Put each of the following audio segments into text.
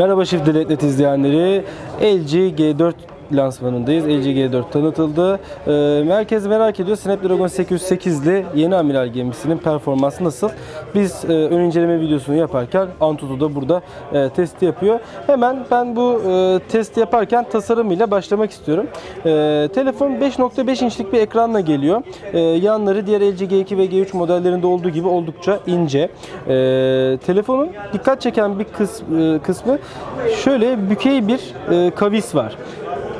Merhaba Shift Delete izleyenleri. LG G4 lansmanındayız. LG G4 tanıtıldı. Ee, merkez merak ediyor. Snapdragon 808'li yeni amiral gemisinin performansı nasıl? Biz e, ön inceleme videosunu yaparken Antutu da burada e, testi yapıyor. Hemen ben bu e, testi yaparken tasarımıyla başlamak istiyorum. E, telefon 5.5 inçlik bir ekranla geliyor. E, yanları diğer LG G2 ve G3 modellerinde olduğu gibi oldukça ince. E, telefonun dikkat çeken bir kısmı, şöyle bükey bir e, kavis var.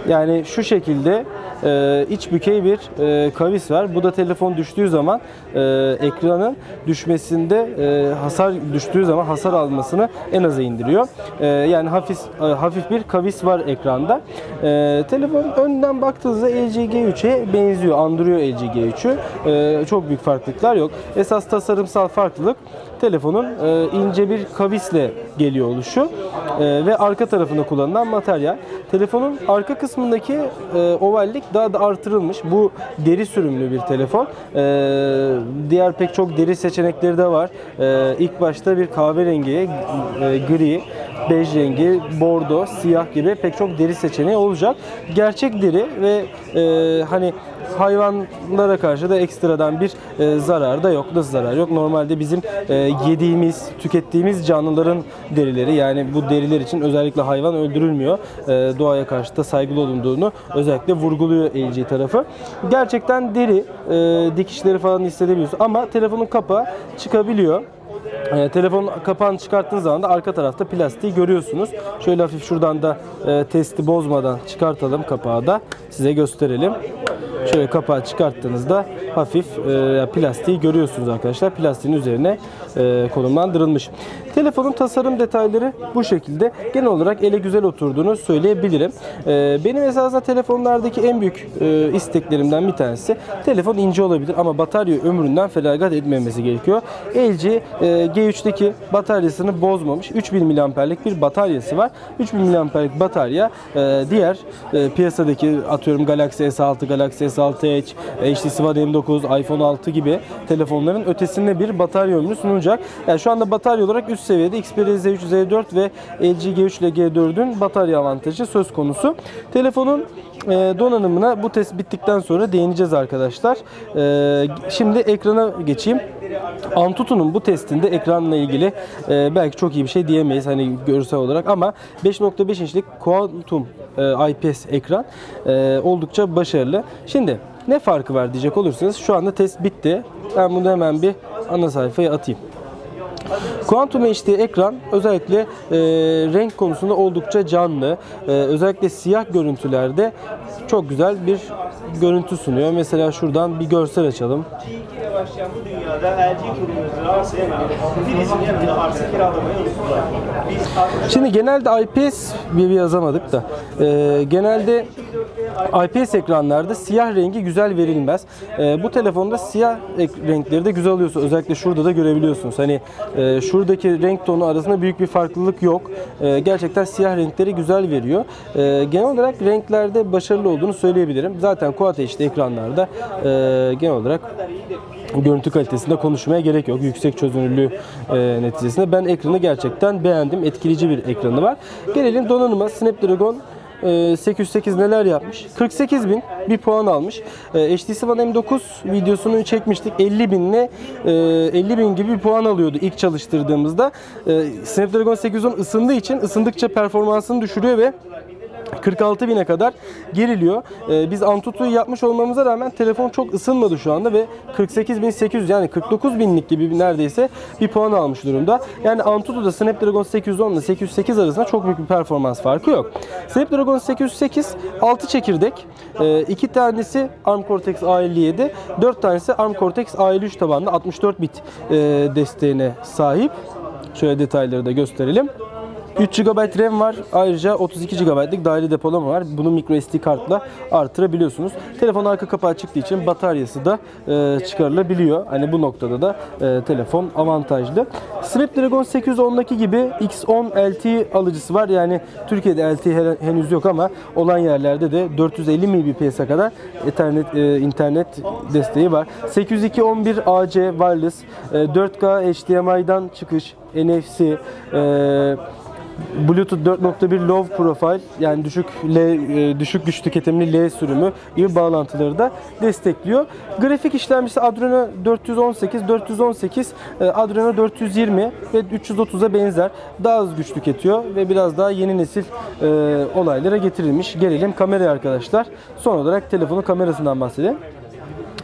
Yani şu şekilde e, iç bükey bir e, kavis var. Bu da telefon düştüğü zaman e, ekranın düşmesinde e, hasar düştüğü zaman hasar almasını en aza indiriyor. E, yani hafif e, hafif bir kavis var ekranda. E, telefon önden baktığınızda LG G3'e benziyor, andırıyor LG G3'ü. E, çok büyük farklılıklar yok. Esas tasarımsal farklılık telefonun e, ince bir kavisle geliyor oluşu e, ve arka tarafında kullanılan materyal. Telefonun arka kısmındaki e, ovallik daha da artırılmış. Bu deri sürümlü bir telefon. E, diğer pek çok deri seçenekleri de var. E, ilk başta bir kahverengi, e, gri, bej rengi, bordo, siyah gibi pek çok deri seçeneği olacak. Gerçek deri ve e, hani hayvanlara karşı da ekstradan bir e, zarar da yok. Nasıl zarar yok? Normalde bizim e, yediğimiz, tükettiğimiz canlıların derileri yani bu deriler için özellikle hayvan öldürülmüyor. E, doğaya karşı da saygılı olunduğunu özellikle vurguluyor LG tarafı. Gerçekten deri, e, dikişleri falan hissedebiliyorsun ama telefonun kapağı çıkabiliyor. E, telefon kapağını çıkarttığınız zaman da arka tarafta plastiği görüyorsunuz. Şöyle hafif şuradan da e, testi bozmadan çıkartalım kapağı da size gösterelim. Şöyle kapağı çıkarttığınızda hafif e, plastiği görüyorsunuz arkadaşlar. Plastiğin üzerine e, konumlandırılmış. Telefonun tasarım detayları bu şekilde. Genel olarak ele güzel oturduğunu söyleyebilirim. E, benim esasında telefonlardaki en büyük e, isteklerimden bir tanesi telefon ince olabilir ama batarya ömründen feragat etmemesi gerekiyor. LG e, G3'teki bataryasını bozmamış. 3000 mAh'lik bir bataryası var. 3000 mAh'lik batarya e, diğer e, piyasadaki atıyorum Galaxy S6, Galaxy S6 Edge, HTC One M9, iPhone 6 gibi telefonların ötesinde bir batarya ömrü sunulacak. Yani şu anda batarya olarak üst seviyede Xperia Z3, Z4 ve LG G3 ile G4'ün batarya avantajı söz konusu. Telefonun e, donanımına bu test bittikten sonra değineceğiz arkadaşlar. E, şimdi ekrana geçeyim. Antutu'nun bu testinde ekranla ilgili e, belki çok iyi bir şey diyemeyiz hani görsel olarak ama 5.5 inçlik Quantum e, IPS ekran e, oldukça başarılı. Şimdi ne farkı var diyecek olursanız şu anda test bitti. Ben bunu hemen bir ana sayfaya atayım. Quantum HD ekran özellikle e, renk konusunda oldukça canlı. E, özellikle siyah görüntülerde çok güzel bir görüntü sunuyor. Mesela şuradan bir görsel açalım. Dünyada LG kurumumuzun arsaya Filiz'in yanında arsa kiralamayı unuttular. Şimdi genelde IPS bir bir yazamadık da e, genelde IPS ekranlarda siyah rengi güzel verilmez. E, bu telefonda siyah renkleri de güzel alıyorsun. Özellikle şurada da görebiliyorsunuz. Hani e, şuradaki renk tonu arasında büyük bir farklılık yok. E, gerçekten siyah renkleri güzel veriyor. E, genel olarak renklerde başarılı olduğunu söyleyebilirim. Zaten Quad HD ekranlarda e, genel olarak görüntü kalitesinde konuşmaya gerek yok. Yüksek çözünürlüğü e, neticesinde ben ekranı gerçekten beğendim. Etkileyici bir ekranı var. Gelelim donanıma. Snapdragon e, 808 neler yapmış? 48 bin bir puan almış. E, HTC One M9 videosunu çekmiştik. 50 binle e, 50 bin gibi bir puan alıyordu ilk çalıştırdığımızda. E, Snapdragon 810 ısındığı için ısındıkça performansını düşürüyor ve 46 bine kadar geriliyor. Ee, biz Antutu'yu yapmış olmamıza rağmen telefon çok ısınmadı şu anda ve 48.800 yani 49 binlik gibi neredeyse bir puan almış durumda. Yani Antutu'da Snapdragon 810 ile 808 arasında çok büyük bir performans farkı yok. Snapdragon 808 6 çekirdek, 2 tanesi ARM Cortex A57, 4 tanesi ARM Cortex A53 tabanlı 64 bit e, desteğine sahip. Şöyle detayları da gösterelim. 3 GB RAM var. Ayrıca 32 GB'lık dahili depolama var. Bunu micro SD kartla artırabiliyorsunuz. Telefon arka kapağı çıktığı için bataryası da e, çıkarılabiliyor. Hani bu noktada da e, telefon avantajlı. Snapdragon 810'daki gibi X10 LTE alıcısı var. Yani Türkiye'de LTE henüz yok ama olan yerlerde de 450 Mbps'e kadar Ethernet, e, internet desteği var. 802.11 AC wireless, e, 4K HDMI'dan çıkış, NFC, e, Bluetooth 4.1 low profile yani düşük L, e, düşük güç tüketimli L sürümü gibi bağlantıları da destekliyor. Grafik işlemcisi Adreno 418, 418 e, Adreno 420 ve 330'a benzer. Daha az güç tüketiyor ve biraz daha yeni nesil e, olaylara getirilmiş. Gelelim kameraya arkadaşlar. Son olarak telefonun kamerasından bahsedelim.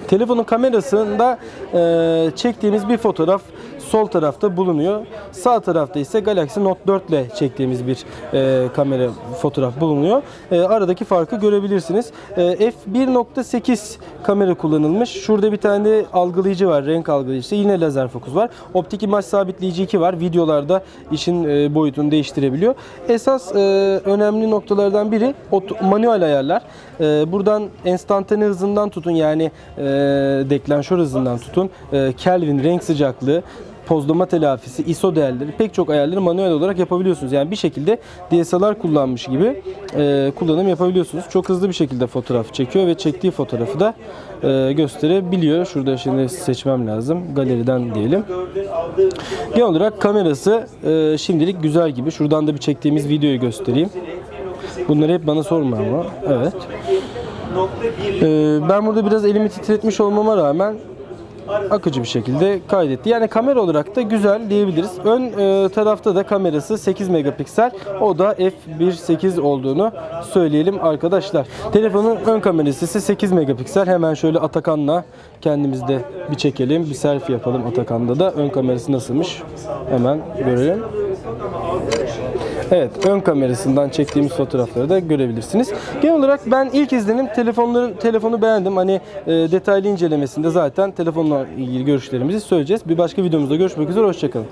Telefonun kamerasında e, çektiğimiz bir fotoğraf sol tarafta bulunuyor. Sağ tarafta ise Galaxy Note 4 ile çektiğimiz bir e, kamera fotoğraf bulunuyor. E, aradaki farkı görebilirsiniz. E, f1.8 kamera kullanılmış. Şurada bir tane algılayıcı var, renk algılayıcısı. Yine lazer fokus var. Optik imaj sabitleyici 2 var. Videolarda işin e, boyutunu değiştirebiliyor. Esas e, önemli noktalardan biri manuel ayarlar. E, buradan enstantane hızından tutun yani e, deklanşör hızından tutun. E, Kelvin renk sıcaklığı, pozlama telafisi, ISO değerleri pek çok ayarları manuel olarak yapabiliyorsunuz. Yani bir şekilde DSLR kullanmış gibi e, kullanım yapabiliyorsunuz. Çok hızlı bir şekilde fotoğraf çekiyor ve çektiği fotoğrafı da e, gösterebiliyor. Şurada şimdi seçmem lazım. Galeriden diyelim. Genel olarak kamerası e, şimdilik güzel gibi. Şuradan da bir çektiğimiz videoyu göstereyim. Bunları hep bana sorma ama. Evet. Ee, ben burada biraz elimi titretmiş olmama rağmen akıcı bir şekilde kaydetti. Yani kamera olarak da güzel diyebiliriz. Ön e, tarafta da kamerası 8 megapiksel. O da f1.8 olduğunu söyleyelim arkadaşlar. Telefonun ön kamerası ise 8 megapiksel. Hemen şöyle Atakan'la kendimiz de bir çekelim. Bir selfie yapalım Atakan'da da. Ön kamerası nasılmış? Hemen görelim. Evet, ön kamerasından çektiğimiz fotoğrafları da görebilirsiniz. Genel olarak ben ilk izlenim telefonları telefonu beğendim. Hani e, detaylı incelemesinde zaten telefonla ilgili görüşlerimizi söyleyeceğiz. Bir başka videomuzda görüşmek üzere hoşçakalın.